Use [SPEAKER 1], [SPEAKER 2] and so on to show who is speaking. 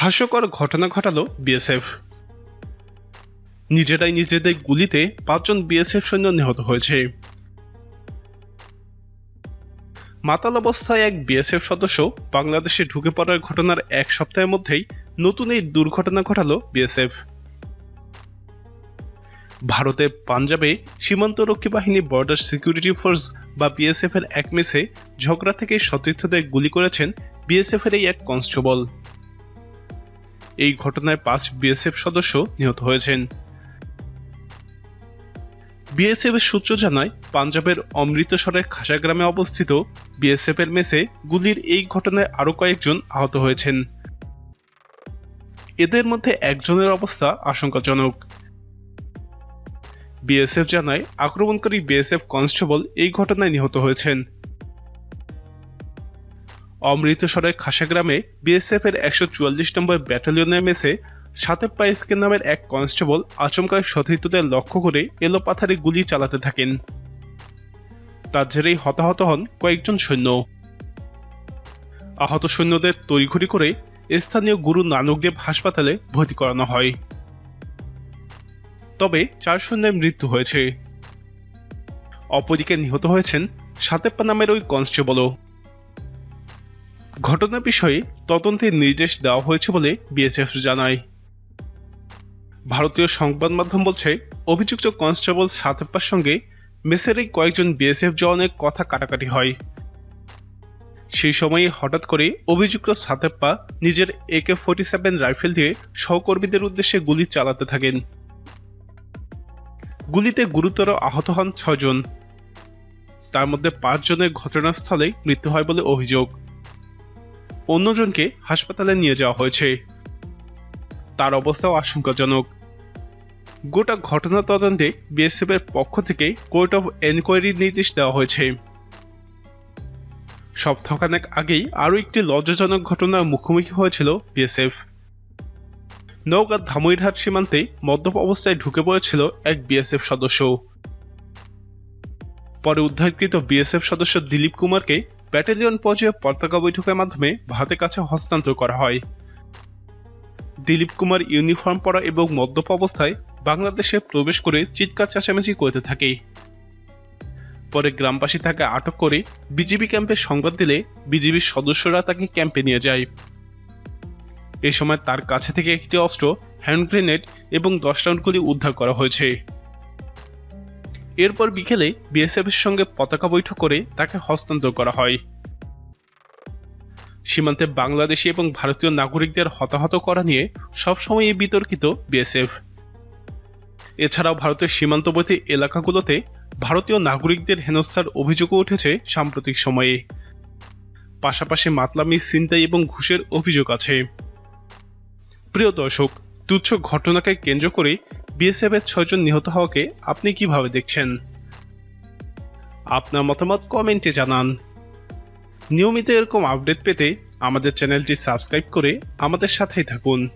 [SPEAKER 1] হাস্যকর ঘটনা ঘটালো বিএসএফ নিজেরাই নিজেদের গুলিতে পাঁচজন বিএসএফ সৈন্য নিহত হয়েছে। মাতাল অবস্থায় এক বিএসএফ সদস্য বাংলাদেশে ঢুকে পড়ার ঘটনার এক সপ্তাহের মধ্যেই নতুন এই দুর্ঘটনা ঘটালো বিএসএফ ভারতের পাঞ্জাবে সীমান্তরক্ষী বাহিনী বর্ডার সিকিউরিটি ফোর্স বা বিএসএফ এর এক মেসে ঝগড়া থেকে সতীর্থদের গুলি করেছেন বিএসএফ এর এই এক কনস্টেবল। এই ঘটনায় পাঁচ বিএসএফ সদস্য নিহত হয়েছেন। বিএসএফ এর সূত্র জানায়, পাঞ্জাবের অমৃতসরের খাসা গ্রামে অবস্থিত বিএসএফ এর মেসে গুলির এই ঘটনায় আরও কয়েকজন আহত হয়েছেন। এদের মধ্যে একজনের অবস্থা আশঙ্কাজনক। বিএসএফ জানায়, আক্রমণকারী বিএসএফ কনস্টেবল এই ঘটনায় নিহত হয়েছেন। অমৃতসরের খাসা গ্রামে বিএসএফ এর একশো চুয়াল্লিশ নম্বর ব্যাটালিয়নের মেসে সাতেব পাইসকে নামের এক কনস্টেবল আচমকা সতীর্থদের লক্ষ্য করে এলোপাথারে গুলি চালাতে থাকেন। তার জেরেই হতাহত হন কয়েকজন সৈন্য। আহত সৈন্যদের তড়িঘড়ি করে স্থানীয় গুরু নানকদেব হাসপাতালে ভর্তি করানো হয়। তবে চার সৈন্যের মৃত্যু হয়েছে। অপরদিকে নিহত হয়েছেন সাতেপ্পা নামের ওই কনস্টেবলও। ঘটনার বিষয়ে তদন্তের নির্দেশ দেওয়া হয়েছে বলে বিএসএফ জানায়। ভারতীয় সংবাদ মাধ্যম বলছে, অভিযুক্ত কনস্টেবল সাতেপ্পার সঙ্গে মেসের কয়েকজন বিএসএফ জওয়ানের কথা কাটাকাটি হয়। সেই সময়ে হঠাৎ করে অভিযুক্ত সাতেপ্পা নিজের একে ফোর্টি সেভেন রাইফেল দিয়ে সহকর্মীদের উদ্দেশ্যে গুলি চালাতে থাকেন। গুলিতে গুরুতর আহত হন ছজন তার মধ্যে পাঁচজনের ঘটনাস্থলে মৃত্যু হয় বলে অভিযোগ। অন্যজনকে হাসপাতালে নিয়ে যাওয়া হয়েছে। তার অবস্থাও আশঙ্কাজনক। গোটা ঘটনা তদন্তে বিএসএফ এর পক্ষ থেকে কোর্ট অফ এনকোয়ারির নির্দেশ দেওয়া হয়েছে। সপ্তাহখানেক আগেই আরও একটি লজ্জাজনক ঘটনার মুখোমুখি হয়েছিল বিএসএফ। নওগাঁ ধামইরহাট সীমান্তে মদ্যপ অবস্থায় ঢুকে পড়েছিল এক বিএসএফ সদস্য। পরে উদ্ধারকৃত বিএসএফ সদস্য দিলীপ কুমারকে ব্যাটালিয়ন পর্যায়ে পতাকা বৈঠকের মাধ্যমে ভারতের কাছে হস্তান্তর করা হয়। দিলীপ কুমার ইউনিফর্ম পরা এবং মদ্যপ অবস্থায় বাংলাদেশে প্রবেশ করে চিৎকার চেঁচামেচি করতে থাকে। পরে গ্রামবাসী তাকে আটক করে বিজিবি ক্যাম্পে সংবাদ দিলে বিজিবির সদস্যরা তাকে ক্যাম্পে নিয়ে যায়। এ সময় তার কাছে থেকে একটি অস্ত্র, হ্যান্ড গ্রেনেড এবং দশ রাউন্ড গুলি উদ্ধার করা হয়েছে। এরপর বিকেলে বিএসএফ এর সঙ্গে পতাকা বৈঠক করে তাকে হস্তান্তর করা হয়। সীমান্তে বাংলাদেশি এবং ভারতীয় নাগরিকদের হতাহত করা নিয়ে সবসময়ই বিতর্কিত বিএসএফ। এছাড়াও ভারতের সীমান্তবর্তী এলাকাগুলোতে ভারতীয় নাগরিকদের হেনস্থার অভিযোগও উঠেছে সাম্প্রতিক সময়ে। পাশাপাশি মাতলামি, ছিনতাই এবং ঘুষের অভিযোগ আছে। প্রিয় দর্শক, তুচ্ছ ঘটনাকে কেন্দ্র করে বিএসএফ এর ছয়জন নিহত হওয়াকে আপনি কীভাবে দেখছেন? আপনার মতামত কমেন্টে জানান। নিয়মিত এরকম আপডেট পেতে আমাদের চ্যানেলটি সাবস্ক্রাইব করে আমাদের সাথেই থাকুন।